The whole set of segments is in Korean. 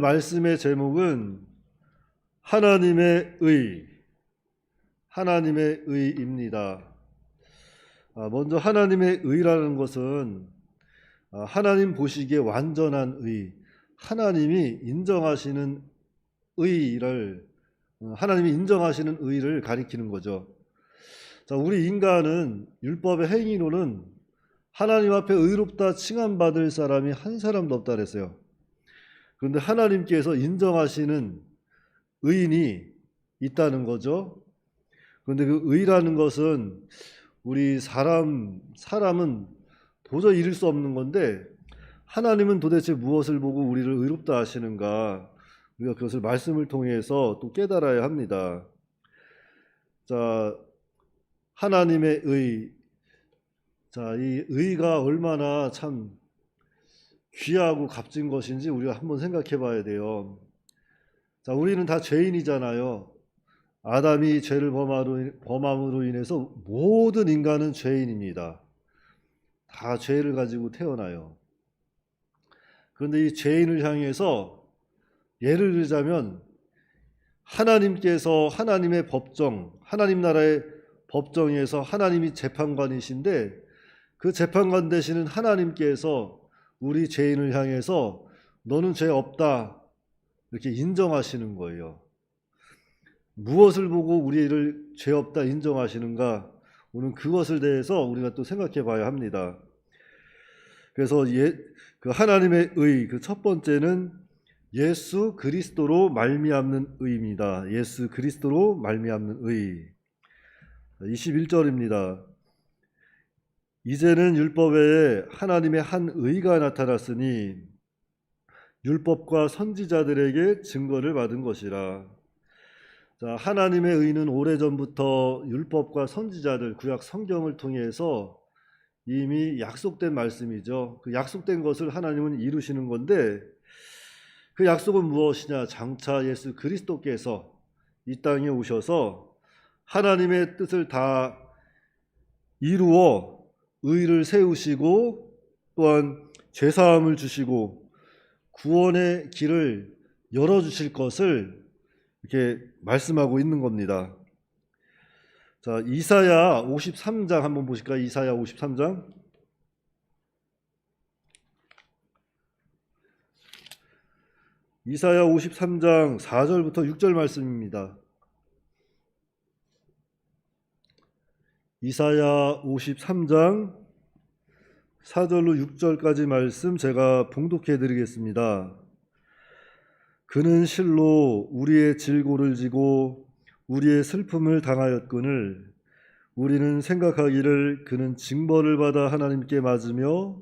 말씀의 제목은 하나님의 의, 하나님의 의입니다. 아, 먼저 하나님의 의라는 것은 아, 하나님 보시기에 완전한 의, 하나님이 인정하시는 의를 어, 하나님이 인정하시는 의를 가리키는 거죠. 자, 우리 인간은 율법의 행위로는 하나님 앞에 의롭다 칭함 받을 사람이 한 사람도 없다 그랬어요. 그런데 하나님께서 인정하시는 의인이 있다는 거죠. 그런데 그 의라는 것은 우리 사람 사람은 도저히 이룰 수 없는 건데 하나님은 도대체 무엇을 보고 우리를 의롭다 하시는가? 우리가 그것을 말씀을 통해서 또 깨달아야 합니다. 자, 하나님의 의. 자, 이 의가 얼마나 참 귀하고 값진 것인지 우리가 한번 생각해 봐야 돼요. 자, 우리는 다 죄인이잖아요. 아담이 죄를 범함으로, 인해서 모든 인간은 죄인입니다. 다 죄를 가지고 태어나요. 그런데 이 죄인을 향해서 예를 들자면 하나님께서 하나님의 법정, 하나님 나라의 법정에서 하나님이 재판관이신데 그 재판관 되시는 하나님께서 우리 죄인을 향해서 너는 죄 없다 이렇게 인정하시는 거예요. 무엇을 보고 우리를 죄 없다 인정하시는가? 오늘 그것을 대해서 우리가 또 생각해 봐야 합니다. 그래서 예, 그 하나님의 의, 그 첫 번째는 예수 그리스도로 말미암는 의입니다. 예수 그리스도로 말미암는 의. 21절입니다. 이제는 율법 외에 하나님의 한 의가 나타났으니 율법과 선지자들에게 증거를 받은 것이라. 자, 하나님의 의는 오래전부터 율법과 선지자들, 구약 성경을 통해서 이미 약속된 말씀이죠. 그 약속된 것을 하나님은 이루시는 건데 그 약속은 무엇이냐? 장차 예수 그리스도께서 이 땅에 오셔서 하나님의 뜻을 다 이루어 의를 세우시고 또한 죄사함을 주시고 구원의 길을 열어 주실 것을 이렇게 말씀하고 있는 겁니다. 자, 이사야 53장 한번 보실까요? 이사야 53장. 이사야 53장 4절부터 6절 말씀입니다. 이사야 53장 4절로 6절까지 말씀 제가 봉독해 드리겠습니다. 그는 실로 우리의 질고를 지고 우리의 슬픔을 당하였거늘 우리는 생각하기를 그는 징벌을 받아 하나님께 맞으며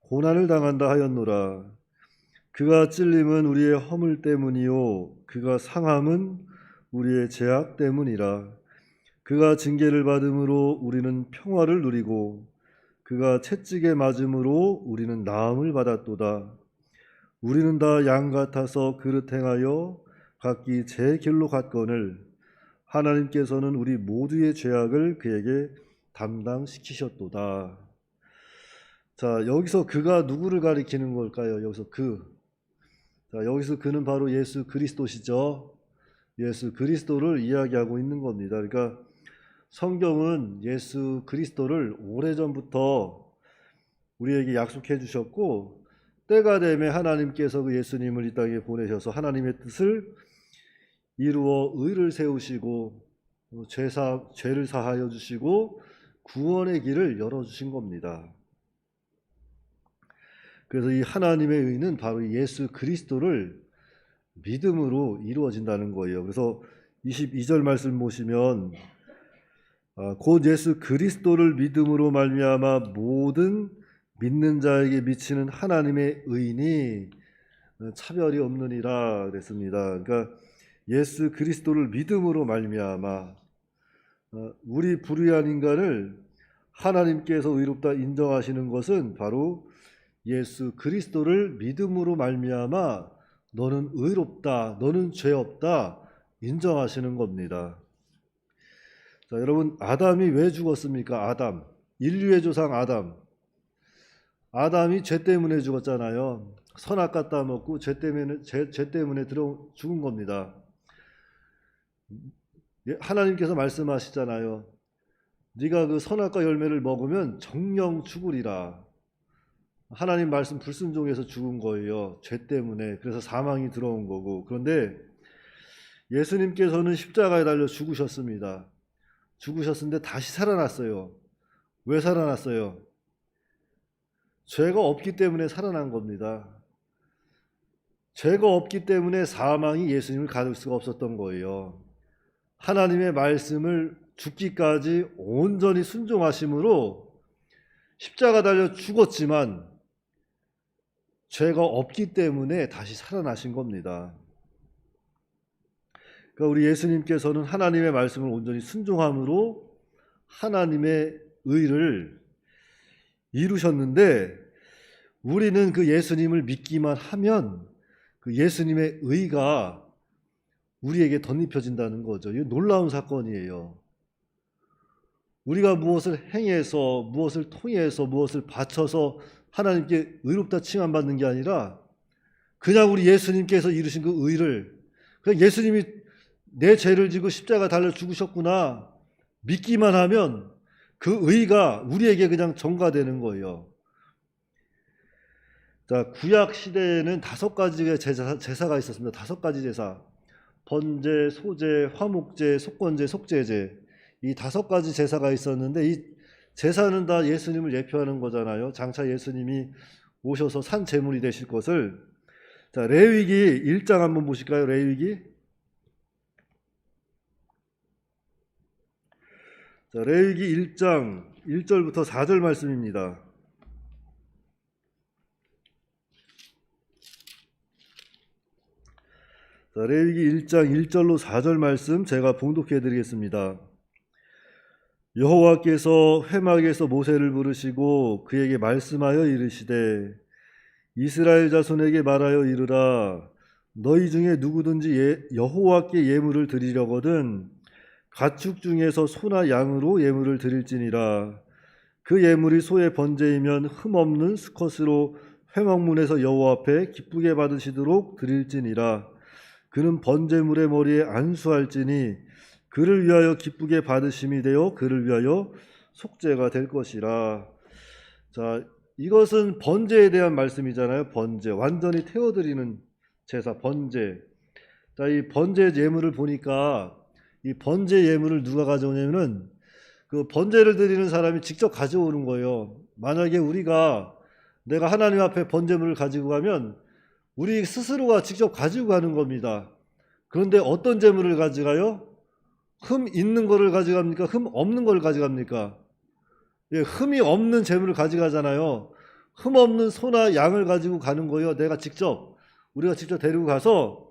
고난을 당한다 하였노라. 그가 찔림은 우리의 허물 때문이요 그가 상함은 우리의 죄악 때문이라. 그가 징계를 받음으로 우리는 평화를 누리고 그가 채찍에 맞음으로 우리는 나음을 받았도다. 우리는 다 양 같아서 그릇 행하여 각기 제 길로 갔거늘 하나님께서는 우리 모두의 죄악을 그에게 담당시키셨도다. 자, 여기서 그가 누구를 가리키는 걸까요? 여기서 그. 자, 여기서 그는 바로 예수 그리스도시죠. 예수 그리스도를 이야기하고 있는 겁니다. 그러니까 성경은 예수 그리스도를 오래전부터 우리에게 약속해 주셨고 때가 되면 하나님께서 그 예수님을 이 땅에 보내셔서 하나님의 뜻을 이루어 의를 세우시고 죄사 죄를 사하여 주시고 구원의 길을 열어 주신 겁니다. 그래서 이 하나님의 의는 바로 예수 그리스도를 믿음으로 이루어진다는 거예요. 그래서 22절 말씀 보시면 아, 곧 예수 그리스도를 믿음으로 말미암아 모든 믿는 자에게 미치는 하나님의 의인이 차별이 없느니라 그랬습니다. 그러니까 예수 그리스도를 믿음으로 말미암아 어, 우리 불의한 인간을 하나님께서 의롭다 인정하시는 것은 바로 예수 그리스도를 믿음으로 말미암아 너는 의롭다, 너는 죄 없다 인정하시는 겁니다. 자, 여러분 아담이 왜 죽었습니까? 아담 인류의 조상 아담. 아담이 죄 때문에 죽었잖아요. 선악 갖다 먹고 죄 때문에 죄, 죄 때문에 들어 죽은 겁니다. 예, 하나님께서 말씀하시잖아요. 네가 그 선악과 열매를 먹으면 정령 죽으리라. 하나님 말씀 불순종해서 죽은 거예요. 죄 때문에. 그래서 사망이 들어온 거고. 그런데 예수님께서는 십자가에 달려 죽으셨습니다. 죽으셨는데 다시 살아났어요. 왜 살아났어요? 죄가 없기 때문에 살아난 겁니다. 죄가 없기 때문에 사망이 예수님을 가둘 수가 없었던 거예요. 하나님의 말씀을 죽기까지 온전히 순종하심으로 십자가 달려 죽었지만 죄가 없기 때문에 다시 살아나신 겁니다. 그러니까 우리 예수님께서는 하나님의 말씀을 온전히 순종함으로 하나님의 의를 이루셨는데 우리는 그 예수님을 믿기만 하면 그 예수님의 의가 우리에게 덧입혀진다는 거죠. 이 놀라운 사건이에요. 우리가 무엇을 행해서 무엇을 통해서 무엇을 바쳐서 하나님께 의롭다 칭함받는 게 아니라 그냥 우리 예수님께서 이루신 그 의를 그냥 예수님이 내 죄를 지고 십자가 달려 죽으셨구나 믿기만 하면 그 의가 우리에게 그냥 전가되는 거예요. 자, 구약 시대에는 다섯 가지의 제사, 제사가 있었습니다. 다섯 가지 제사. 번제, 소제, 화목제, 속건제, 속제제. 이 다섯 가지 제사가 있었는데 이 제사는 다 예수님을 예표하는 거잖아요. 장차 예수님이 오셔서 산 제물이 되실 것을 자, 레위기 1장 한번 보실까요? 레위기 자, 레위기 1장 1절부터 4절 말씀입니다. 자, 레위기 1장 1절로 4절 말씀 제가 봉독해 드리겠습니다. 여호와께서 회막에서 모세를 부르시고 그에게 말씀하여 이르시되 이스라엘 자손에게 말하여 이르라 너희 중에 누구든지 예, 여호와께 예물을 드리려거든 가축 중에서 소나 양으로 예물을 드릴지니라 그 예물이 소의 번제이면 흠없는 수컷으로 회막문에서 여호와 앞에 기쁘게 받으시도록 드릴지니라 그는 번제물의 머리에 안수할지니 그를 위하여 기쁘게 받으심이 되어 그를 위하여 속죄가 될 것이라. 자, 이것은 번제에 대한 말씀이잖아요. 번제. 완전히 태워드리는 제사, 번제. 자, 이 번제 예물을 보니까 이 번제 예물을 누가 가져오냐면은 그 번제를 드리는 사람이 직접 가져오는 거예요. 만약에 우리가 내가 하나님 앞에 번제물을 가지고 가면 우리 스스로가 직접 가지고 가는 겁니다. 그런데 어떤 제물을 가져가요? 흠 있는 거를 가져갑니까? 흠 없는 거를 가져갑니까? 예, 흠이 없는 재물을 가져가잖아요. 흠 없는 소나 양을 가지고 가는 거예요. 내가 직접 우리가 직접 데리고 가서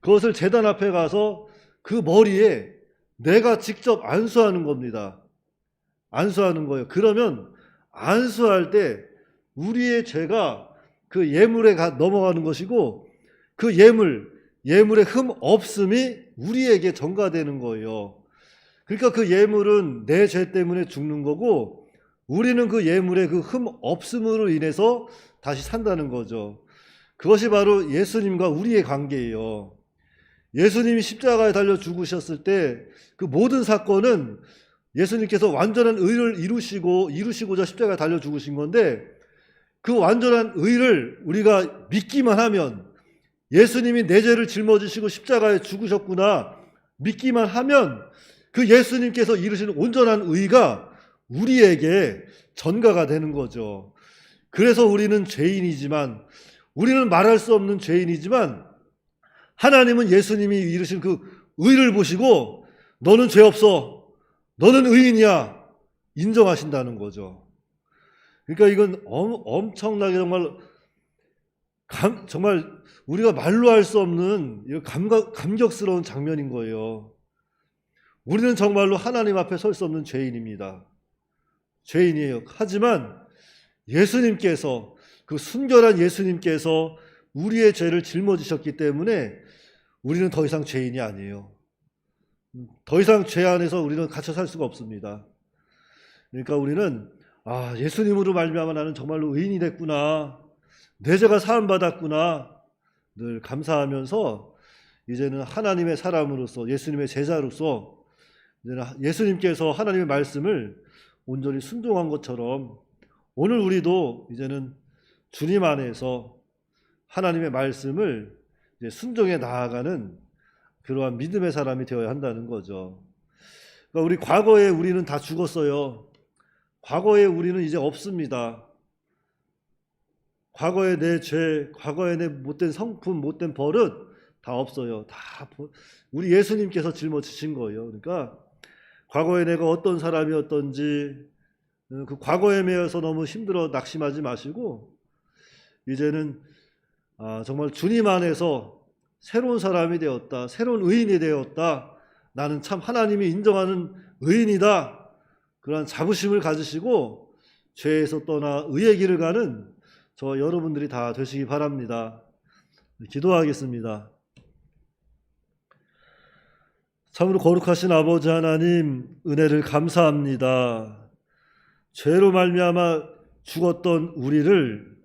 그것을 재단 앞에 가서 그 머리에 내가 직접 안수하는 겁니다. 안수하는 거예요. 그러면 안수할 때 우리의 죄가 그 예물에 가, 넘어가는 것이고 그 예물 예물의 흠 없음이 우리에게 전가되는 거예요. 그러니까 그 예물은 내 죄 때문에 죽는 거고 우리는 그 예물의 그 흠 없음으로 인해서 다시 산다는 거죠. 그것이 바로 예수님과 우리의 관계예요. 예수님이 십자가에 달려 죽으셨을 때 그 모든 사건은 예수님께서 완전한 의를 이루시고 이루시고자 십자가에 달려 죽으신 건데 그 완전한 의를 우리가 믿기만 하면 예수님이 내 죄를 짊어지시고 십자가에 죽으셨구나 믿기만 하면 그 예수님께서 이루신 온전한 의가 우리에게 전가가 되는 거죠. 그래서 우리는 죄인이지만 우리는 말할 수 없는 죄인이지만 하나님은 예수님이 이루신 그 의를 보시고 너는 죄 없어. 너는 의인이야. 인정하신다는 거죠. 그러니까 이건 엄청나게 정말 감, 정말 우리가 말로 할 수 없는 감각, 감격스러운 장면인 거예요. 우리는 정말로 하나님 앞에 설 수 없는 죄인입니다. 죄인이에요. 하지만 예수님께서 그 순결한 예수님께서 우리의 죄를 짊어지셨기 때문에 우리는 더 이상 죄인이 아니에요. 더 이상 죄 안에서 우리는 갇혀 살 수가 없습니다. 그러니까 우리는 아 예수님으로 말미암아 나는 정말로 의인이 됐구나. 내 죄가 사함 받았구나 늘 감사하면서 이제는 하나님의 사람으로서 예수님의 제자로서 이제는 예수님께서 하나님의 말씀을 온전히 순종한 것처럼 오늘 우리도 이제는 주님 안에서 하나님의 말씀을 순종해 나아가는 그러한 믿음의 사람이 되어야 한다는 거죠. 그러니까 우리 과거에 우리는 다 죽었어요. 과거에 우리는 이제 없습니다. 과거에 내 죄, 과거에 내 못된 성품, 못된 버릇 다 없어요. 다 버- 우리 예수님께서 짊어지신 거예요. 그러니까 과거에 내가 어떤 사람이었던지 어, 그 과거에 매여서 너무 힘들어 낙심하지 마시고 이제는 아, 정말 주님 안에서 새로운 사람이 되었다. 새로운 의인이 되었다. 나는 참 하나님이 인정하는 의인이다. 그러한 자부심을 가지시고 죄에서 떠나 의의 길을 가는 저 여러분들이 다 되시기 바랍니다. 기도하겠습니다. 참으로 거룩하신 아버지 하나님 은혜를 감사합니다. 죄로 말미암아 죽었던 우리를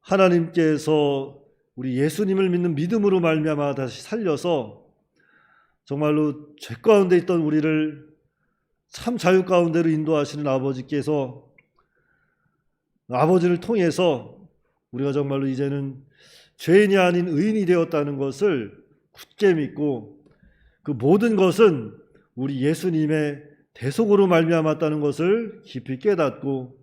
하나님께서 우리 예수님을 믿는 믿음으로 말미암아 다시 살려서 정말로 죄 가운데 있던 우리를 참 자유 가운데로 인도하시는 아버지께서 아버지를 통해서 우리가 정말로 이제는 죄인이 아닌 의인이 되었다는 것을 굳게 믿고 그 모든 것은 우리 예수님의 대속으로 말미암았다는 것을 깊이 깨닫고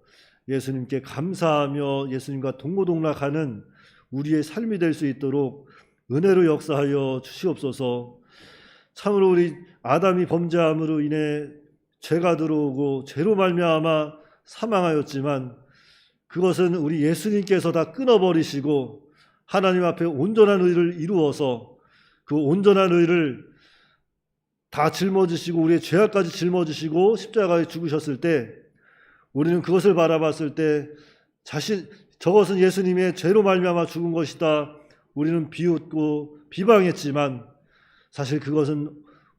예수님께 감사하며 예수님과 동고동락하는 우리의 삶이 될 수 있도록 은혜로 역사하여 주시옵소서. 참으로 우리 아담이 범죄함으로 인해 죄가 들어오고 죄로 말미암아 사망하였지만 그것은 우리 예수님께서 다 끊어버리시고 하나님 앞에 온전한 의를 이루어서 그 온전한 의를 다 짊어지시고 우리의 죄악까지 짊어지시고 십자가에 죽으셨을 때 우리는 그것을 바라봤을 때 자신 저것은 예수님의 죄로 말미암아 죽은 것이다. 우리는 비웃고 비방했지만 사실 그것은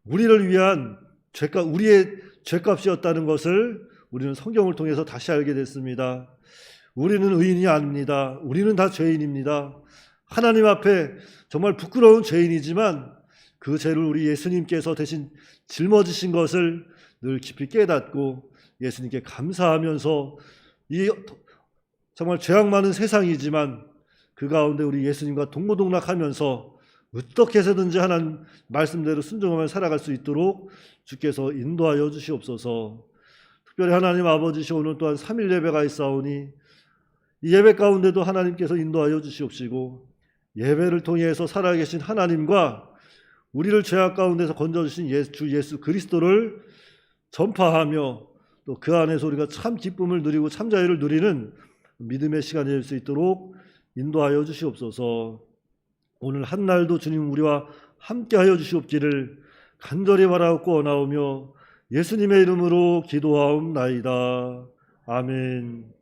우리를 위한 죄값 우리의 죄값이었다는 것을 우리는 성경을 통해서 다시 알게 됐습니다. 우리는 의인이 아닙니다. 우리는 다 죄인입니다. 하나님 앞에 정말 부끄러운 죄인이지만 그 죄를 우리 예수님께서 대신 짊어지신 것을 늘 깊이 깨닫고 예수님께 감사하면서 이 정말 죄악 많은 세상이지만 그 가운데 우리 예수님과 동고동락하면서 어떻게 해서든지 하나님 말씀대로 순종하며 살아갈 수 있도록 주께서 인도하여 주시옵소서. 특별히 하나님 아버지시 오늘 또한 3일 예배가 있사오니 이 예배 가운데도 하나님께서 인도하여 주시옵시고 예배를 통해서 살아계신 하나님과 우리를 죄악 가운데서 건져주신 예수, 주 예수 그리스도를 전파하며 또 그 안에서 우리가 참 기쁨을 누리고 참 자유를 누리는 믿음의 시간이 될 수 있도록 인도하여 주시옵소서. 오늘 한 날도 주님 우리와 함께하여 주시옵기를 간절히 바라옵고 원하오며 예수님의 이름으로 기도하옵나이다. 아멘.